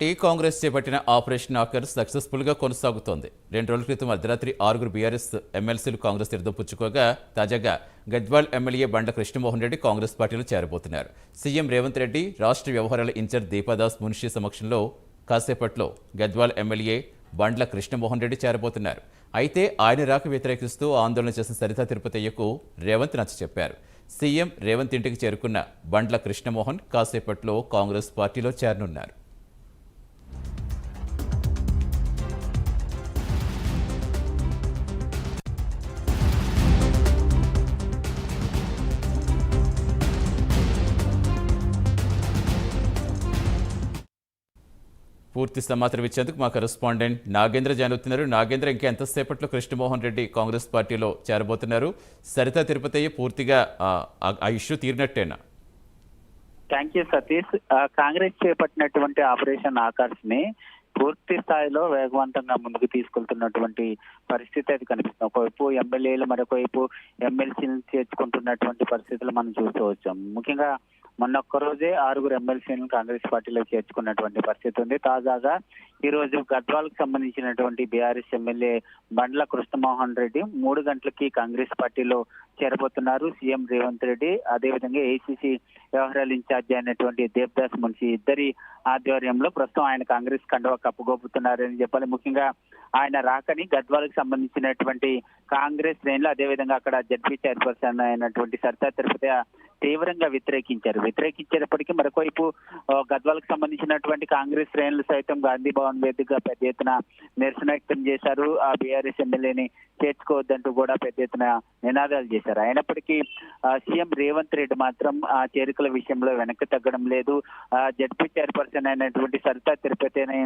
Tea Congress చేపట్టిన operation ochre సక్సెస్ఫుల్గా కొనసాగుతోంది. రెండు రోజుల క్రితం అర్ధరాత్రి ఆరుగురు బీఆర్ఎస్ ఎమ్మెల్సీలు కాంగ్రెస్ తీర్థం పుచ్చుకోగా తాజాగా గద్వాల్ ఎమ్మెల్యే బండ్ల కృష్ణమోహన్ రెడ్డి కాంగ్రెస్ పార్టీలో చేరబోతున్నారు. సీఎం రేవంత్ రెడ్డి రాష్ట్ర వ్యవహారాల ఇన్ఛార్జ్ దీపాదాస్ మున్షి సమక్షంలో కాసేపట్లో గద్వాల్ ఎమ్మెల్యే బండ్ల కృష్ణమోహన్ రెడ్డి చేరబోతున్నారు. అయితే ఆయన రాక వ్యతిరేకిస్తూ ఆందోళన చేసిన సరితా తిరుపతయ్యకు రేవంత్ నచ్చ చెప్పారు. సీఎం రేవంత్ ఇంటికి చేరుకున్న బండ్ల కృష్ణమోహన్ కాసేపట్లో కాంగ్రెస్ పార్టీలో చేరనున్నారు. పూర్తి సమాచారం ఇచ్చేందుకు మా కరెస్పాండెంట్ నాగేంద్ర జాయిన్ అవుతున్నారు. నాగేంద్ర ఇంకా ఎంతసేపట్లో కృష్ణమోహన్ రెడ్డి కాంగ్రెస్ పార్టీలో చేరబోతున్నారు? సరితా తిరుపతి పూర్తిగా ఆ, ఇష్యూ తీరినట్టేనా? Thank you Satish. ఆ, కాంగ్రెస్ చేపట్టినటువంటి ఆపరేషన్ ఆకర్ష్ని పూర్తి స్థాయిలో వేగవంతంగా ముందుకు తీసుకెళ్తున్నటువంటి పరిస్థితి అది కనిపిస్తుంది. ఒకవైపు ఎమ్మెల్యేలు మరొకవైపు ఎమ్మెల్సీలు చేర్చుకుంటున్నటువంటి పరిస్థితులు మనం చూస్తూ వచ్చాం. ముఖ్యంగా మొన్న ఒక్క రోజే ఆరుగురు ఎమ్మెల్సీలను కాంగ్రెస్ పార్టీలో చేర్చుకున్నటువంటి పరిస్థితి ఉంది. తాజాగా ఈ రోజు గద్వాల్కి సంబంధించినటువంటి బీఆర్ఎస్ ఎమ్మెల్యే బండ్ల కృష్ణమోహన్ రెడ్డి మూడు గంటలకి కాంగ్రెస్ పార్టీలో చేరబోతున్నారు. సీఎం రేవంత్ రెడ్డి అదేవిధంగా ఏసీసీ వ్యవహారాల ఇన్ఛార్జి అయినటువంటి దేవదాస్ మున్షి ఇద్దరి ఆధ్వర్యంలో ప్రస్తుతం ఆయన కాంగ్రెస్ కండవ కప్పుకోబోతున్నారని చెప్పాలి. ముఖ్యంగా ఆయన రాకని గద్వాలకు సంబంధించినటువంటి కాంగ్రెస్ శ్రేణులు అదేవిధంగా అక్కడ జడ్పీ చైర్పర్సన్ అయినటువంటి సరితా తిరుపతి తీవ్రంగా వ్యతిరేకించారు. వ్యతిరేకించేటప్పటికీ మరొకవైపు ఆ, గద్వాలకు సంబంధించినటువంటి కాంగ్రెస్ శ్రేణులు సైతం గాంధీ భవన్ వేదికగా పెద్ద ఎత్తున నిరసన వ్యక్తం చేశారు. ఆ బీఆర్ఎస్ ఎమ్మెల్యేని చేర్చుకోవద్దంటూ కూడా పెద్ద ఎత్తున నినాదాలు చేశారు. అయినప్పటికీ సీఎం రేవంత్ రెడ్డి మాత్రం ఆ చేరికల విషయంలో వెనక్కి తగ్గడం లేదు. జడ్పీ చైర్పర్సన్ అయినటువంటి సరితా తిరుపతిని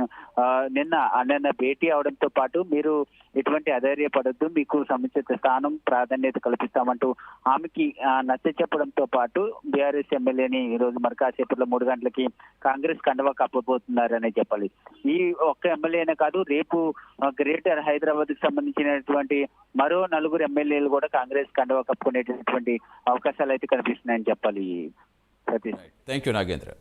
నిన్న నిన్న భేటీ అవడంతో పాటు మీరు ఎటువంటి అధైర్యపడద్దు. మీకు సముచిత స్థానం ప్రాధాన్యత కల్పిస్తామంటూ ఆమెకి నచ్చ చెప్పడంతో పాటు బీఆర్ఎస్ ఎమ్మెల్యేని ఈ రోజు మరి కాసేపట్లో మూడు గంటలకి కాంగ్రెస్ కండవా కప్పబోతున్నారనే చెప్పాలి. ఈ ఒక్క ఎమ్మెల్యేనే కాదు రేపు గ్రేటర్ హైదరాబాద్కి సంబంధించినటువంటి మరో నలుగురు ఎమ్మెల్యేలు కూడా కాంగ్రెస్ కండవా కప్పుకునేటటువంటి అవకాశాలు అయితే కనిపిస్తున్నాయని చెప్పాలి. సతీష్. Thank you Nagendra.